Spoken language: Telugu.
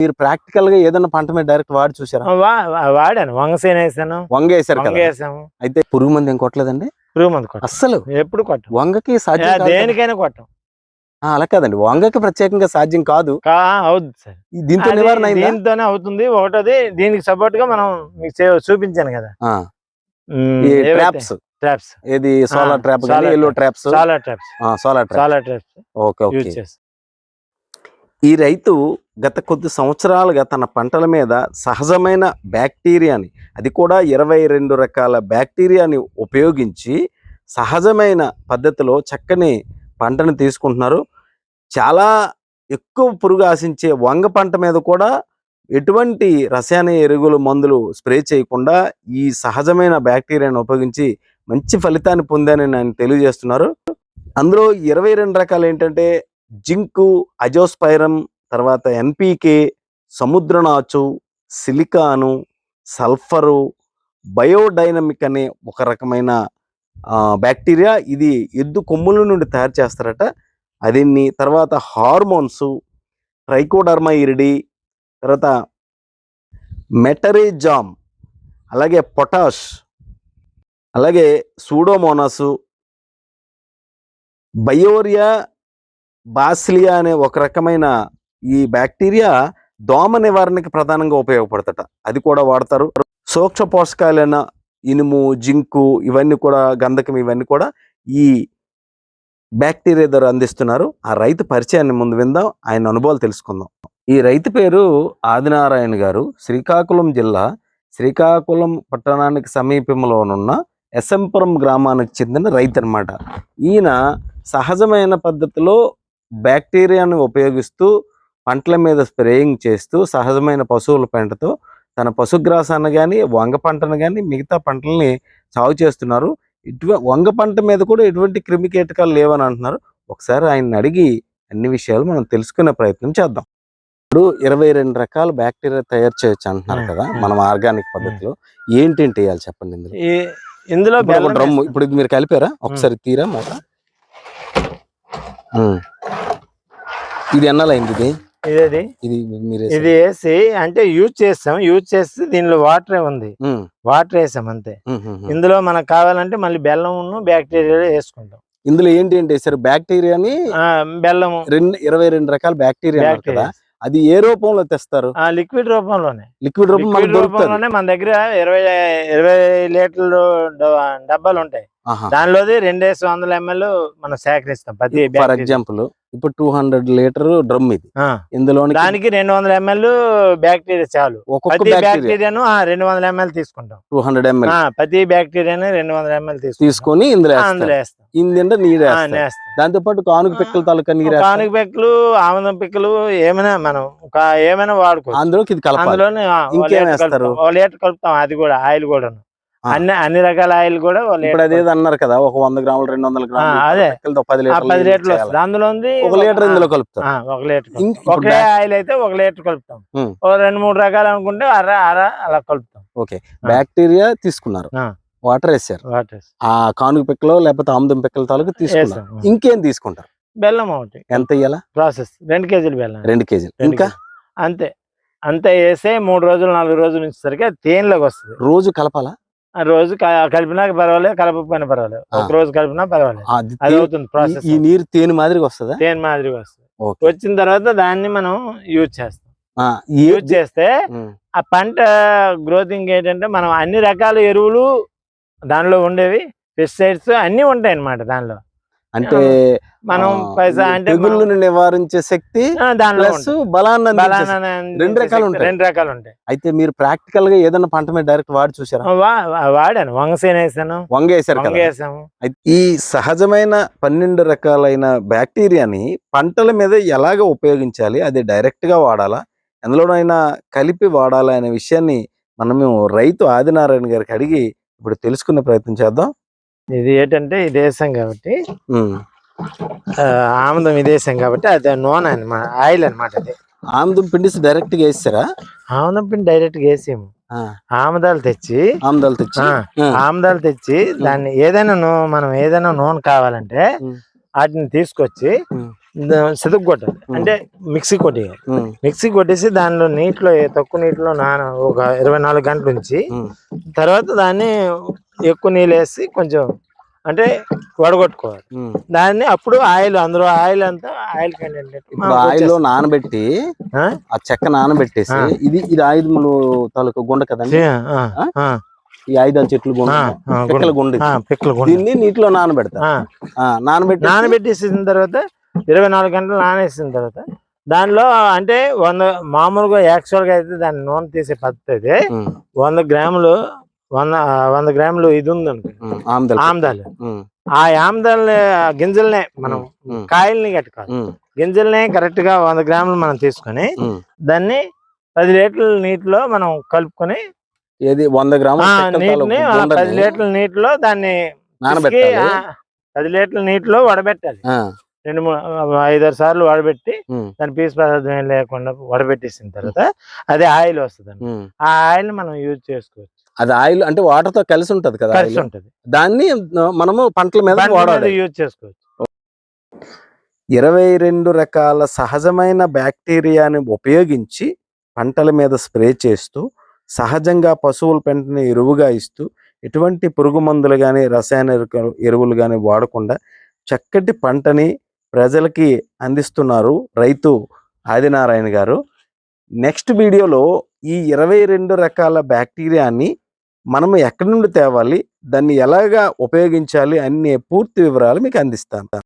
మీరు ప్రాక్టికల్గా ఏదైనా పంట మీద డైరెక్ట్ వాడి చూసారా? వాడాను వంగసేన వేసాను వంగ వేసారు వంగ కదా? వేసాము అయితే పురుగు మంది ఏం కొట్టలేదండి? పురుగు మందు కొట్టం అస్సలు? ఎప్పుడు కొట్టం వంగకి సాధ్యం. దేనికైనా కొట్టం ఆ, అలా కాదండి. వంగకి ప్రత్యేకంగా సాధ్యం కాదు. సార్. దీంతో నివారణ దీంతోనే అవుతుంది. ఒకటోది దీనికి సపోర్ట్గా మనం మీకు చూపించాను కదా. ట్రాప్స్ ట్రాప్స్ ఏది సోలార్ ట్రాప్ కానీ ఎల్లో. ట్రాప్స్ చాలా ట్రాప్స్ సోలార్ ట్రాప్ చాలా ట్రాప్స్ ఓకే ఓకే. ఈ రైతు గత కొద్ది సంవత్సరాలుగా తన పంటల మీద సహజమైన బ్యాక్టీరియాని అది కూడా ఇరవై రెండు రకాల బ్యాక్టీరియాని ఉపయోగించి సహజమైన పద్ధతిలో చక్కని పంటను తీసుకుంటున్నారు. చాలా ఎక్కువ పురుగు ఆశించే వంగ పంట మీద కూడా ఎటువంటి రసాయన ఎరువులు మందులు స్ప్రే చేయకుండా ఈ సహజమైన బ్యాక్టీరియాను ఉపయోగించి మంచి ఫలితాన్ని పొందానని ఆయన తెలియజేస్తున్నారు. అందులో ఇరవై రెండు రకాలు ఏంటంటే జింకు అజోస్పైరం తర్వాత ఎన్పికే సముద్రనాచు సిలికాను సల్ఫరు బయోడైనమిక్ అనే ఒక రకమైన బ్యాక్టీరియా. ఇది ఎద్దు కొమ్ముల నుండి తయారు చేస్తారట. అదిన్ని తర్వాత హార్మోన్స్ ట్రైకోడర్మా ఇరిడి తర్వాత మెటరేజామ్ అలాగే పొటాష్ అలాగే సూడోమోనాసు బయోరియా బాసిలియా అనే ఒక రకమైన ఈ బ్యాక్టీరియా దోమ నివారణకి ప్రధానంగా ఉపయోగపడతట. అది కూడా వాడతారు. సూక్ష్మ పోషకాలైన ఇనుము జింకు ఇవన్నీ కూడా గంధకం ఇవన్నీ కూడా ఈ బ్యాక్టీరియా ద్వారా అందిస్తున్నారు. ఆ రైతు పరిచయాన్ని ముందు విందాం. ఆయన అనుభవాలు తెలుసుకుందాం. ఈ రైతు పేరు ఆదినారాయణ గారు. శ్రీకాకుళం జిల్లా శ్రీకాకుళం పట్టణానికి సమీపంలోనున్న ఎస్ఎంపురం గ్రామానికి చెందిన రైతు అన్నమాట ఈయన సహజమైన పద్ధతిలో బ్యాక్టీరియాను ఉపయోగిస్తూ పంటల మీద స్ప్రేయింగ్ చేస్తూ సహజమైన పశువుల పెంటతో తన పశుగ్రాసాన్ని కానీ వంగ పంటను కానీ మిగతా పంటల్ని సాగు చేస్తున్నారు. ఇటువ వంగ పంట మీద కూడా ఎటువంటి క్రిమి కీటకాలు లేవని అంటున్నారు. ఒకసారి ఆయన్ని అడిగి అన్ని విషయాలు మనం తెలుసుకునే ప్రయత్నం చేద్దాం. ఇప్పుడు ఇరవై రెండు రకాల బ్యాక్టీరియా తయారు చేయొచ్చు అంటున్నారు కదా మనం ఆర్గానిక్ పద్ధతిలో. ఏంటేంటి వేయాలి చెప్పండి ఇందులో? ఇందులో డ్రమ్. ఇప్పుడు మీరు కలిపారా? ఒకసారి తీరా మాట. ఇది ఎన్నాలైంది ఇది? ఇదేది? ఇది మీరు ఇది వేసి అంటే యూజ్ చేస్తాం. యూజ్ చేస్తే దీనిలో వాటర్ ఉంది. వాటర్ వేసాం అంతే. ఇందులో మనకు కావాలంటే మళ్ళీ బెల్లం బ్యాక్టీరియా వేసుకుంటాం. ఇందులో ఏంటి ఏంటి వేసారు బ్యాక్టీరియాని ఆ, బెల్లము. రెండు ఇరవై రెండు రకాల బ్యాక్టీరియా కదా. బ్యాక్టీరియా అది ఏ రూపంలో తెస్తారు? ఆ లిక్విడ్ రూపంలోనే. లిక్విడ్ రూపంలోనే మన దగ్గర ఇరవై ఇరవై లీటర్లు డబ్బాలు ఉంటాయి. దానిలోది రెండేసి వందల ఎంఎల్ మనం సేకరిస్తాం. ప్రతి ఫర్. ఎగ్జాంపుల్ ఇప్పుడు టూ హండ్రెడ్ లీటర్ డ్రమ్ ఇది. ఇందులో దానికి రెండు వందల ఎంఎల్ బ్యాక్టీరియా చాలు. ప్రతి బ్యాక్టీరియా. బ్యాక్టీరియాను రెండు వందల ఎంఎల్ తీసుకుంటాం. Two hundred ML. ఆ, ప్రతి బ్యాక్టీరియాని రెండు వందల ఎంఎల్ తీసుకొని ఇందులో. అందులో వేస్తాం. ఇందులో నీరు దాంతో పాటు కానుక పిక్కల తాలూకా నీరు. కానుక పిక్కలు ఆముదం పిక్కలు ఏమైనా మనం ఒక ఏమైనా వాడుకోవచ్చు. అందులోకి ఇది కలపాలి. అందులోనే ఇంకేం లీటర్ వేస్తారు? కలుపుతాం. ఓ లీటర్ కలుపుతాం అది కూడా ఆయిల్ కూడా. అన్ని అన్ని రకాల ఆయిల్ కూడా ఇప్పుడు లీటర్ అదేదో అన్నారు కదా ఒక వంద గ్రాములు రెండు వందల గ్రాములు అదే. పది ఆ, లీటర్లు పది లీటర్లు. వస్తుంది. అందులో ఉంది ఒక లీటర్ ఇందులో కలుపుతారు. ఆ, ఒక లీటర్ ఒకే ఆయిల్ అయితే ఒక లీటర్ కలుపుతాం. ఓ రెండు మూడు రకాలు అనుకుంటే అర అర అలా కలుపుతాం. ఓకే. బ్యాక్టీరియా తీసుకున్నారు. వాటర్ వేసారు. వాటర్ ఆ కానుక పిక్కలో లేకపోతే ఆముదం పిక్కల తాలూకు తీసుకున్నారు. ఇంకేం తీసుకుంటారు? బెల్లం ఒకటి. ఎంత ఇయ్యాలా? ప్రాసెస్. రెండు కేజీలు బెల్లం. రెండు కేజీలు. ఇంకా. అంతే. అంతే వేసే మూడు రోజులు నాలుగు రోజులు ఉంచేసరికి అది తేనెలోకి వస్తుంది. రోజు కలపాలా? రోజు కలిపినా పర్వాలేదు కలపకపోయినా పర్వాలేదు. ఒక రోజు కలిపినా పర్వాలేదు. అది అవుతుంది ప్రాసెస్ ఈ- నీరు తేనె మాదిరిగా వస్తుందా? తేనె మాదిరిగా వస్తుంది. వచ్చిన తర్వాత దాన్ని మనం యూజ్ చేస్తాం. యూజ్ చేస్తే ఆ పంట గ్రోతింగ్ ఏంటంటే మనం అన్ని రకాల ఎరువులు దానిలో ఉండేవి పెస్టిసైడ్స్ అన్ని ఉంటాయి అన్నమాట దానిలో. అంటే మనం ఈ తెగుళ్ళను నివారించే శక్తి ప్లస్. బలాన్ని రెండు రకాలు ఉంటాయి. రెండు రకాలు ఉంటాయి. అయితే మీరు ప్రాక్టికల్గా ఏదైనా పంట మీద డైరెక్ట్ వాడి చూసారా? వాడాను వంగసేన వేసాను వంగ వేసారు వంగ కదా. వేసాము అయితే ఈ సహజమైన పన్నెండు రకాలైన బ్యాక్టీరియాని పంటల మీద ఎలాగ ఉపయోగించాలి? అది డైరెక్ట్గా వాడాలా? ఎందులోనైనా కలిపి వాడాలా అనే విషయాన్ని మనము రైతు ఆదినారాయణ గారికి అడిగి ఇప్పుడు తెలుసుకునే ప్రయత్నం చేద్దాం. ఇది ఏంటంటే ఇది వేసాం కాబట్టి ఆముదం ఇది వేసాం కాబట్టి అది నూనె అనమాట ఆయిల్ అనమాట అది. ఆముదం పిండిసి డైరెక్ట్గా వేస్తారా? ఆముదం పిండి డైరెక్ట్గా వేసాము. ఆముదాలు తెచ్చి ఆముదాలు తెచ్చి? ఆముదాలు తెచ్చి దాన్ని ఏదైనా మనం ఏదైనా నూనె కావాలంటే. వాటిని తీసుకొచ్చి. సితుకు కొట్టాలి అంటే మిక్సీ కొట్టేయాలి. మిక్సీ కొట్టేసి దానిలో నీటిలో తక్కువ నీటిలో నాన ఒక ఇరవై నాలుగు గంటల ఉమ్. తర్వాత దాన్ని ఎక్కువ నీళ్ళు వేసి కొంచెం అంటే వడగొట్టుకోవాలి. దాన్ని అప్పుడు ఆయిల్ అందులో ఆయిల్ అంతా ఆయిల్ ఇప్పుడు ఆయిల్లో నానబెట్టి ఆ? చెక్క నానబెట్టేసి. ఇది ఇది ఆయుధములు తాలూకు గుండ కదండి? ఈ ఆయుధాల చెట్లు గుండ. పిక్కల గుండ. ఇది. పిక్కలు గుండ. దీన్ని నీటిలో నానబెడతా నానబెట్టి నానబెట్టేసిన తర్వాత ఇరవై నాలుగు గంటలు నానేసిన తర్వాత దానిలో అంటే వంద మామూలుగా యాక్చువల్గా అయితే దాన్ని నూనె తీసే పద్ధతి వంద గ్రాములు వంద వంద గ్రాములు ఇది ఉంది అనుకో ఉమ్, ఆముదాలు. ఆ ఆమ్దాల గింజల్నే మనం కాయల్ని కట్టుకోవాలి. గింజల్ని కరెక్ట్గా వంద గ్రాములు మనం తీసుకొని. దాన్ని పది లీటర్ల నీటిలో మనం కలుపుకొని ఏది వంద గ్రాముల నీటిని పది లీటర్ల నీటిలో దాన్ని నానబెట్టాలి. పది లీటర్ల నీటిలో వడబెట్టాలి. రెండు మూడు ఐదారు సార్లు వడబెట్టి దాని పీసు పదార్థం ఏం లేకుండా వడబెట్టేసిన తర్వాత అదే ఆయిల్ వస్తుంది. ఆ ఆయిల్ మనం యూజ్ చేసుకోవచ్చు. అది ఆయిల్ అంటే వాటర్తో కలిసి ఉంటది కదా కలిసి. ఉంటది దాన్ని మనము పంటల మీద వాడాలి. యూజ్ చేసుకోవచ్చు. ఇరవై రెండు రకాల సహజమైన బ్యాక్టీరియాని ఉపయోగించి పంటల మీద స్ప్రే చేస్తూ సహజంగా పశువుల పెంటని ఎరువుగా ఇస్తూ ఎటువంటి పురుగు మందులు కానీ రసాయన ఎరువులు కానీ వాడకుండా చక్కటి పంటని ప్రజలకి అందిస్తున్నారు రైతు ఆదినారాయణ గారు. నెక్స్ట్ వీడియోలో ఈ ఇరవై రెండు రకాల బ్యాక్టీరియాని మనం ఎక్కడి నుండి తేవాలి దాన్ని ఎలాగా ఉపయోగించాలి అనే పూర్తి వివరాలు మీకు అందిస్తాను.